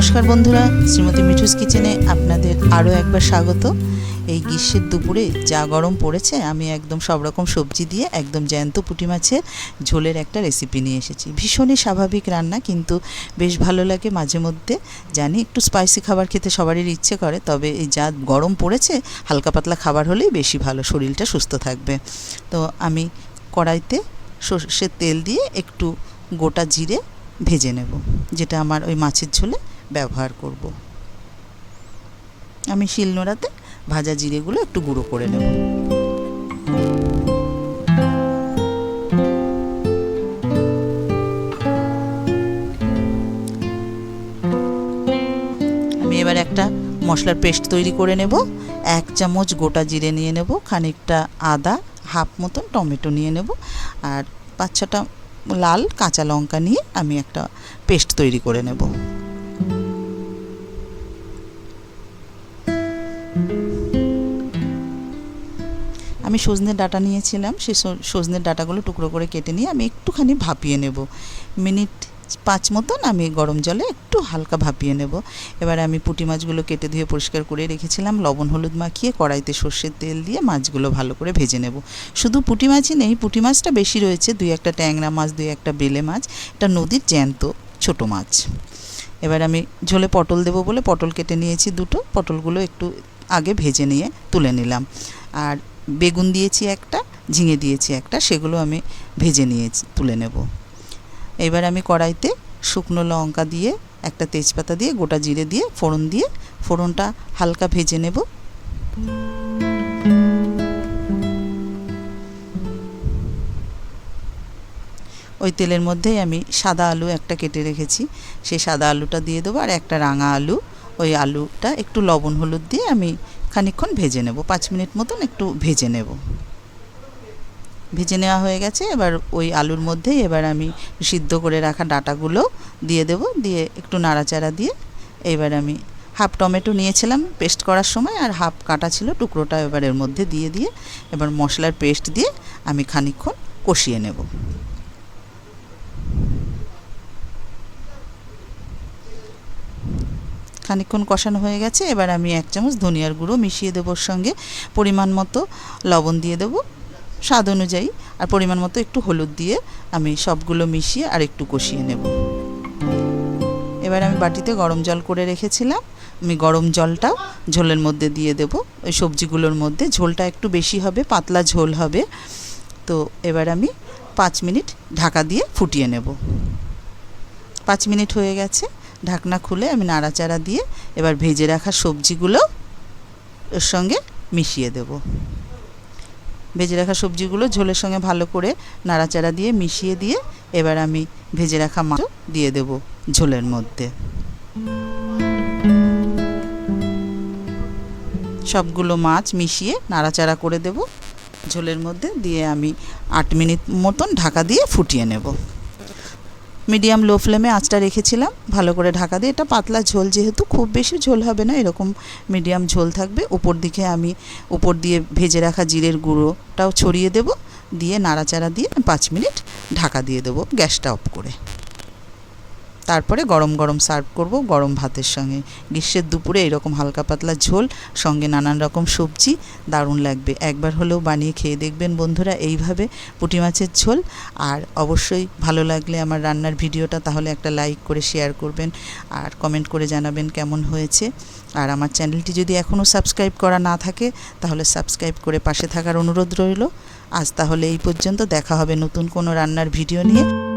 নমস্কার বন্ধুরা, শ্রীমতী মিঠুস কিচেনে আপনাদের আরও একবার স্বাগত। এই গ্রীষ্মের দুপুরে যা গরম পড়েছে, আমি একদম সব রকম সবজি দিয়ে একদম জ্যান্ত পুঁটি মাছের ঝোলের একটা রেসিপি নিয়ে এসেছি। ভীষণই স্বাভাবিক রান্না, কিন্তু বেশ ভালো লাগে মাঝে মধ্যে। জানি একটু স্পাইসি খাবার খেতে সবারই ইচ্ছে করে, তবে এই যা গরম পড়েছে, হালকা পাতলা খাবার হলেই বেশি ভালো, শরীরটা সুস্থ থাকবে। তো আমি কড়াইতে সর্ষের তেল দিয়ে একটু গোটা জিরে ভেজে নেব, যেটা আমার ওই মাছের ঝোলে। ব্যবহার করব। আমি শিলনোড়াতে ভাজা জিরেগুলো একটু গুঁড়ো করে নেব। আমি এবার একটা মশলার পেস্ট তৈরি করে নেব। এক চামচ গোটা জিরে নিয়ে নেব, খানিকটা আদা, হাফ মতন টমেটো নিয়ে নেব আর পাঁচ ছটা লাল কাঁচা লঙ্কা নিয়ে আমি একটা পেস্ট তৈরি করে নেব। আমি সজনের ডাটা নিয়েছিলাম সেই সজনের ডাটাগুলো টুকরো করে কেটে নিয়ে আমি একটুখানি ভাপিয়ে নেব। মিনিট পাঁচ মতন আমি গরম জলে একটু হালকা ভাপিয়ে নেব। এবার আমি পুঁটি মাছগুলো কেটে ধুয়ে পরিষ্কার করে রেখেছিলাম, লবণ হলুদ মাখিয়ে কড়াইতে সর্ষের তেল দিয়ে মাছগুলো ভালো করে ভেজে নেব। শুধু পুঁটি মাছই নেই, পুঁটি মাছটা বেশি রয়েছে, দুই একটা ট্যাংরা মাছ, দুই একটা বেলে মাছ, এটা নদীর জ্যান্ত ছোট মাছ। এবার আমি ঝোলে পটল দেবো বলে পটল কেটে নিয়েছি দুটো, পটলগুলো একটু আগে ভেজে নিয়ে তুলে নিলাম। আর বেগুন দিয়েছি একটা, ঝিঙে দিয়েছি একটা, সেগুলো আমি ভেজে নিয়ে তুলে নেব। এবার আমি কড়াইতে শুকনো লঙ্কা দিয়ে, একটা তেজপাতা দিয়ে, গোটা জিরে দিয়ে, ফোড়ন দিয়ে, ফোড়নটা হালকা ভেজে নেব। ওই তেলের মধ্যেই আমি সাদা আলু একটা কেটে রেখেছি। সেই সাদা আলুটা দিয়ে দেবো আর একটা রাঙা আলু। ওই আলুটা একটু লবণ, হলুদ দিয়ে আমি খানিকক্ষণ ভেজে নেব। পাঁচ মিনিট মতন একটু ভেজে নেব। ভেজে নেওয়া হয়ে গেছে। এবার ওই আলুর মধ্যেই এবার আমি সিদ্ধ করে রাখা ডাটাগুলো দিয়ে দেব। দিয়ে একটু নাড়াচাড়া দিয়ে এবার আমি হাফ টমেটো নিয়েছিলাম পেস্ট করার সময় আর হাফ কাটা ছিল টুকরোটা এবার এর মধ্যে দিয়ে দিয়ে এবার মশলার পেস্ট দিয়ে আমি খানিকক্ষণ কষিয়ে নেব। খানিকক্ষণ কষানো হয়ে গেছে। এবার আমি এক চামচ ধনিয়ার গুঁড়ো মিশিয়ে দেবো সঙ্গে। পরিমাণ মতো লবণ দিয়ে দেবো স্বাদ অনুযায়ী। আর পরিমাণ মতো একটু হলুদ দিয়ে আমি সবগুলো মিশিয়ে আর একটু কষিয়ে নেব। এবার আমি বাটিতে গরম জল করে রেখেছিলাম। আমি গরম জলটাও ঝোলের মধ্যে দিয়ে দেব। ওই সবজিগুলোর মধ্যে ঝোলটা একটু বেশি হবে, পাতলা ঝোল হবে। তো এবার আমি পাঁচ মিনিট ঢাকা দিয়ে ফুটিয়ে নেব। পাঁচ মিনিট হয়ে গেছে। ঢাকনা খুলে আমি নাড়াচাড়া দিয়ে এবার ভেজে রাখা সবজিগুলো ওর সঙ্গে মিশিয়ে দেব। ভেজে রাখা সবজিগুলো ঝোলের সঙ্গে ভালো করে নাড়াচাড়া দিয়ে মিশিয়ে দিয়ে এবার আমি ভেজে রাখা মাছ দিয়ে দেব ঝোলের মধ্যে। সবগুলো মাছ মিশিয়ে নাড়াচাড়া করে দেব। ঝোলের মধ্যে দিয়ে আমি আট মিনিট মতন ঢাকা দিয়ে ফুটিয়ে নেব। মিডিয়াম লো ফ্লেমে আঁচটা রেখেছিলাম, ভালো করে ঢাকা দিয়ে। এটা পাতলা ঝোল যেহেতু, খুব বেশি ঝোল হবে না, এরকম মিডিয়াম ঝোল থাকবে। উপর দিকে আমি উপর দিয়ে ভেজে রাখা জিরের গুঁড়োটাও ছড়িয়ে দেব, দিয়ে নাড়াচাড়া দিয়ে পাঁচ মিনিট ঢাকা দিয়ে দেবো গ্যাসটা অফ করে। তারপরে গরম গরম সার্ভ করব গরম ভাতের সঙ্গে। গ্রীষ্মের দুপুরে এরকম হালকা পাতলা ঝোল, সঙ্গে নানান রকম সবজি দারুণ লাগবে। একবার হলেও বানিয়ে খেয়ে দেখবেন বন্ধুরা এইভাবে পুঁটি মাছের ঝোল। আর অবশ্যই ভালো লাগলে আমার রান্নার ভিডিওটা তাহলে একটা লাইক করে শেয়ার করবেন আর কমেন্ট করে জানাবেন কেমন হয়েছে। আর আমার চ্যানেলটি যদি এখনও সাবস্ক্রাইব করা না থাকে, তাহলে সাবস্ক্রাইব করে পাশে থাকার অনুরোধ রইল। আজ তাহলে এই পর্যন্ত দেখা হবে নতুন কোনো রান্নার ভিডিও নিয়ে।